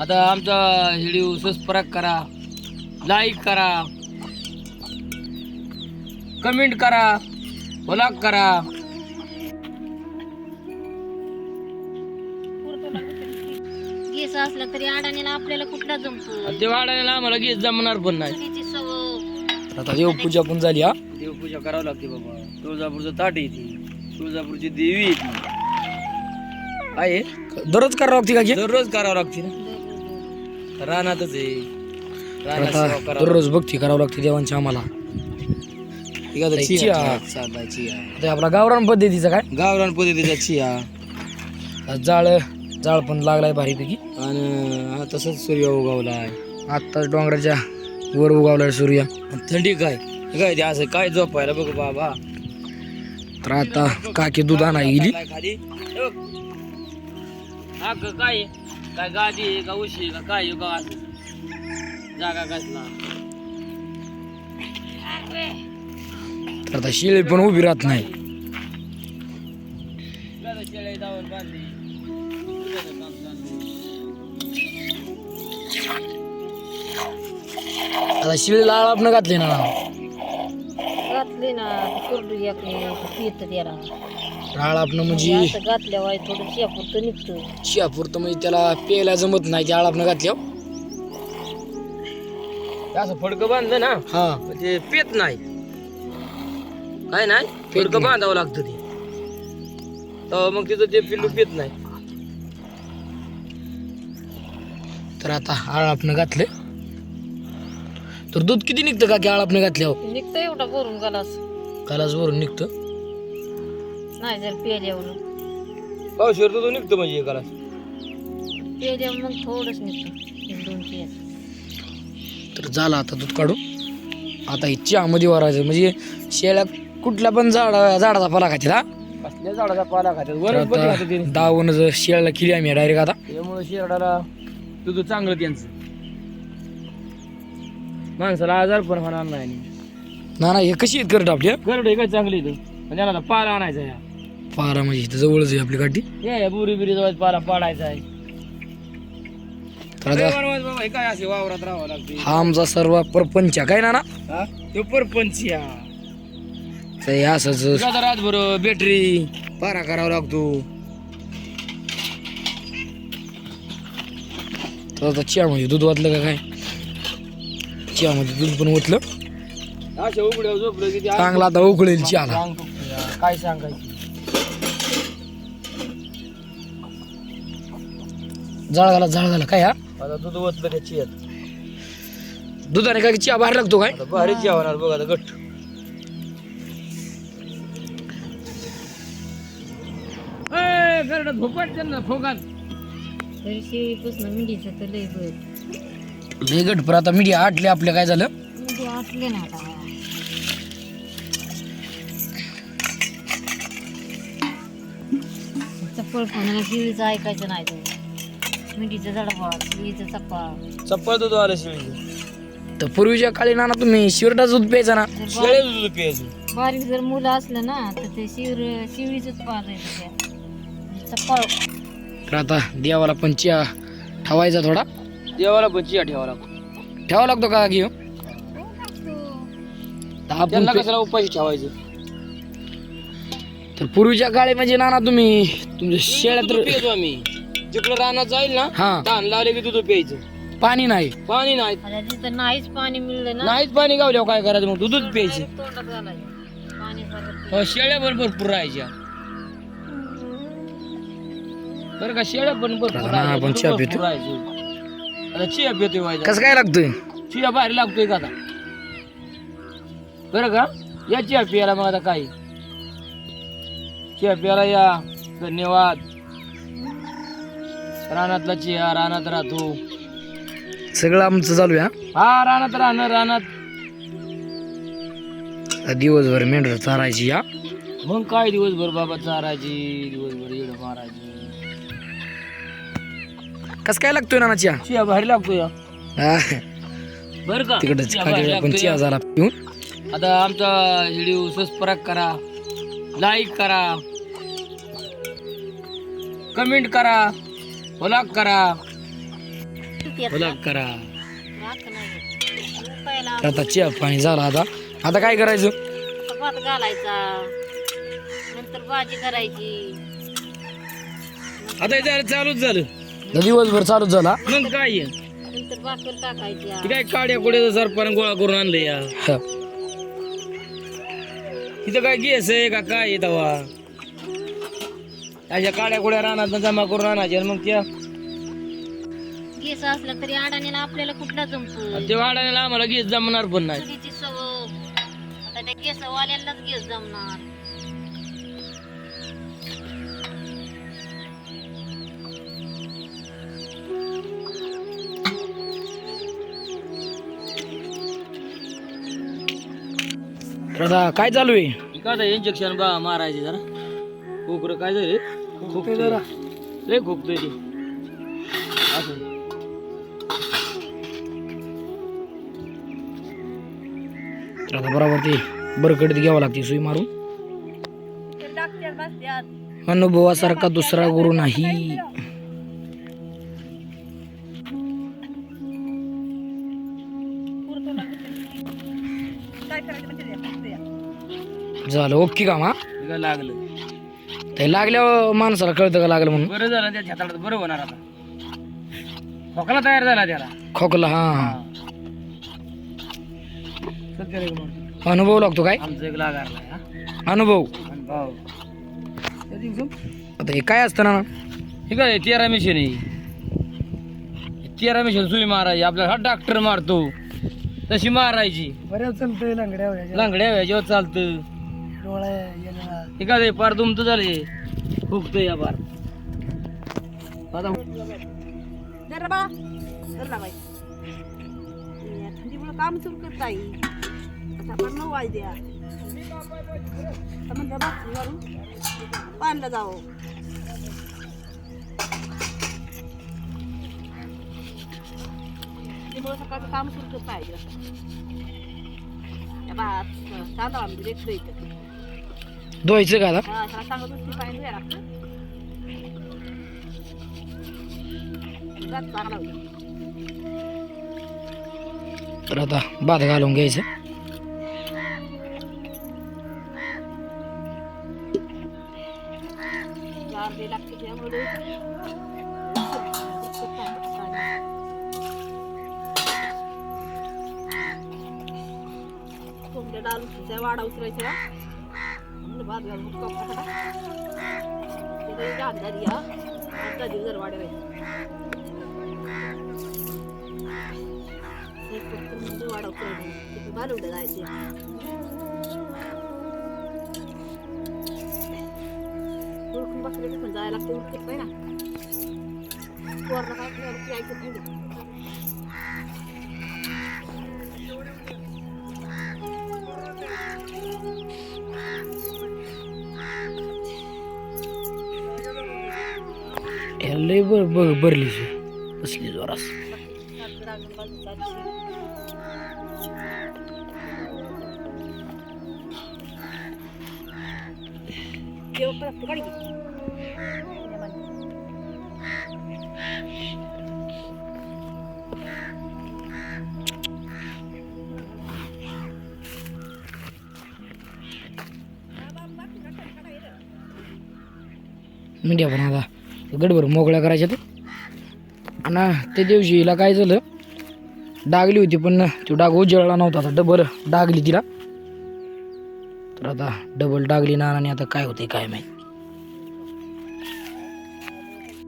आता आमचा video subscribe करा लाईक करा कमेंट करा ब्लॉग करा. गेस असला तरी अडाणीला आपल्याला कुठला जमतो? ते वाढायला आम्हाला गीत जमणार पण नाही. चुलीची सवय. आता देवपूजा पण झाली हा. देवपूजा करावं लागते बाबा. तुळजापूरचं ताट येते तुळजापूरची देवी येते आहे? दररोज करावं लागते का की दररोज करावं लागते ना. रानातच आहे. आता करावं दररोज भक्ती करावं लागते देवांची आम्हाला. एखादा चिया. चिया. साधा चिया. आता आपला गावरान पद्धतीचा काय? गावरान पद्धतीचा चिया. जाळ जाळ पण लागलाय भारीपैकी. आणि हा तसंच सूर्य उगवलाय. आत्ताच डोंगराच्या वर उगावलाय सूर्य. थंडी काय? हे काय ते असं काय झोपायला बघ बाबा. तर आता काकी दूध आणाय गेली काय खाली? आहे? काय गादी आहे का उशी आहे का काय आहे का असं? जागा कसला? आता शिळी पण उभी राहत नाही. गादा शेळ्या जाऊन बांधली दुधाचं काम चाललंय. आता शिळीला आपण घातली ना. घातली ना कोरडू एक पित त्याला राळ आपण म्हणजे असं घातल्यावर थोडं शियापुरतं म्हणजे त्याला प्यायला जमत नाही त्या आपण घातल्या ते असं फडकं बांधलं ना हा. म्हणजे पेत नाही. काय नाही फडकं नाही. बांधावं लागतं ते. तेव्हा मग तिथं ते पिल्लू पेत नाही. तर आता आळ आपण घातले तर दूध किती निघतं का की आळ आपण घातल्यावर? निघतं एवढा भरून गलास. कालाच वरून निघतं. नाही जर पेल्यावर पावशीवर तो निघतो म्हणजे एकाला. पेल्यावर मग थोडंच निघतं. एक दोन पेज तर झालं आता दूध काढून. आता हे चहामध्ये वरायचं. म्हणजे शेळ्या कुठल्या पण झाडा झाडाचा पाला खातील हा? कसल्या झाडाचा पाला खात्यात तर वनस्पती आता खाते ते दावून जर शेळ्याला केली आम्ही डायरेक्ट आता. त्यामुळे शेरडाला तुझं चांगलं त्यांचं. माणसाला आजार पण होणार नाही. ना ना हे कशी आहेत करत आपल्या गरड काय चांगली इथं आणि त्याला पाला आणायचा या पारा म्हणजे इथं जवळच आहे आपली गाठी हे या बुरी बिरी जवळ पाला पाडायचा आहे. तर आता लय वनवास बाबा, हे काय असे वावरात राहावं लागते? हा आमचा सर्व परपंच काय ना ना हा? तो परपंच या. तर हे असंच आता रातभर बॅटरी पारा करावा लागतो. तर आता चहामध्ये दूध वाटलं का काय? चहामध्ये दूध पण ओतलं उघड्या झोपलं चांगला आता उकळेल चहाला. अंग दुखतं या. काय सांगायचं? जाळ घाला जाळ घाला काय हा? आता दूध ओतलं त्याची आता दुधाने काय चहा बाहेर लागतो काय? भारी जेवणार बघ आता गट तरी शेळीपासून मिंडीचं तर लय बरं. लय गट पण आता मीडिया आटले आपल्या काय झालं? मिंडी ना आता. चप्पल शिळीचं ऐकायचं नाही तो शिळीचं चप्पा चप्पल दूध आलं शेळीचं तर पूर्वीच्या काळी ना ना तुम्ही शिरडा दूध प्यायचा ना? शेळे दूध प्यायचं. बारीक जर मुलं असलं ना तर ते शिवर शिवीच पाजायचं त्या. चप्पल तर आता देवाला पण चहा ठेवायचा थोडा. देवाला पण चिया ठेवा लागतो. ठेवा लागतो का घेऊ तर आपण त्यांना पे- कशाला उपाशी ठेवायचं? तर पूर्वीच्या काळी म्हणजे ना ना तुम्ही तुमच्या शेळ्या दूध तर पियचो आम्ही. जिकडं रानात जाईल ना हा. धान लावले की दूध प्यायचं. पाणी नाही. पाणी नाही. तिथं नाहीच पाणी मिळलं ना. नाहीच पाणी गावल्यावर काय करायचं मग? दूधच प्यायचं. तोंडात घालायचं. पाणी सारखं हो, शेळ्या पण भरपूर राहायच्या. बरं का शेळ्या पण भरपूर राहायच्या, आपण दूध चहा भरपूर पितो. राहायचं. आता चिया पितोय कसं काय लागतोय? चिया बाहेर लागतोय का आता? बरं का या चिया पियाला मग आता काय चिया पियाला या. धन्यवाद. रानातला चिया रानात राहतो. सगळं आमचं चालू आहे हा? रानात राहणं रानात. हा. दिवसभर मेंढर चारायची या मग काय दिवसभर बाबा चारायची दिवसभर येड मारायची? कसं काय लागतोय ना चहा चिया भारी लागतो या हा. बरं का? तिकडच चिया खाली आपण लागतो चहा या. झाला पिऊन. आता आमचा व्हिडिओ सबस्क्राईब करा लाईक करा कमेंट करा. ब्लॉग करा येत फलक करा आता चहा पाणी झाला आता आता काय करायचं भात घालायचा नंतर भाजी करायची आता चालूच झालं दिवसभर चालूच झाला मग काय आहे? नंतर भाकर टाकायच्या ते काय काड्या कुड्याचं सरपण गोळा करून आणलं या ह. इथं काय गेस आहे का काय तवा अशा काड्या कुड्या रानात जमा करून आणायच्या आणि मग त्या केस असला तरी अडाणीला आपल्याला कुठला जमतो? ते वाढायला आम्हाला गेस जमणार पण नाही. चुलीची आता त्या गेस जमणार. काय चालू आहे? काय इंजेक्शन बा मारायचे जरा? खोकर काय झाले? खोकते जरा. लय ते. असं. आता बरोबर ते बरकडीत घ्यावं लागते सुई मारून. अनुभवासारखा दुसरा गुरु नाही. झालं ओके काम हे काय लागलं. ते लागल्यावर माणसाला कळतं का लागलं म्हणून? बरं झालं बरं होणार आता. खोकला तयार झाला त्याला. खोकला हा हा. सत्य रे म्हणून अनुभव लागतो काय? आमचं एक हा. अनुभव. आणि भाऊ त्यात एकदम आता हे काय असतं ना? हे काय तेरा मिशन आहे. हे तेरा मिशन सुई मारायची आपल्याला हा डॉक्टर मारतो. तशी मारायची. बऱ्याच चालतंय लांगड्या लांगड्या व्याजेवर चालतं. हे काय पार तुमचं झाले फुकतो या पार आता थंडीमुळे काम सुरू करता येईल आता पण नऊ वाज द्या तर म्हणलं भाकरी घालून पाणला जावं. थंडीमुळे सकाळचं काम सुरू करता येईल त्या भात तांदळामध्ये धुवायचं का आता? हा तर आता भात घालून घ्यायचं. वाडा उतरायच्या म्हणजे भात घालून कपडा त्याला अंदाज आता दिवस जर वाड्या वाढवतो वाडा उतरायचं जायचे. ओळखून बसले की पण जायला लागते उठत नाही ना? कोरला काय करायला ऐकत नाही. लय बर बर भरली बसली जोरास जेवण परत गाडी घे. मीडिया पण आता गडभर मोकळ्या करायच्या तर आणि त्या दिवशी हिला काय झालं डागली होती पण तो डाग उजळला नव्हता आता डबल डागली तिला. तर आता डबल डागली ना आणि आता काय होते काय माहिती.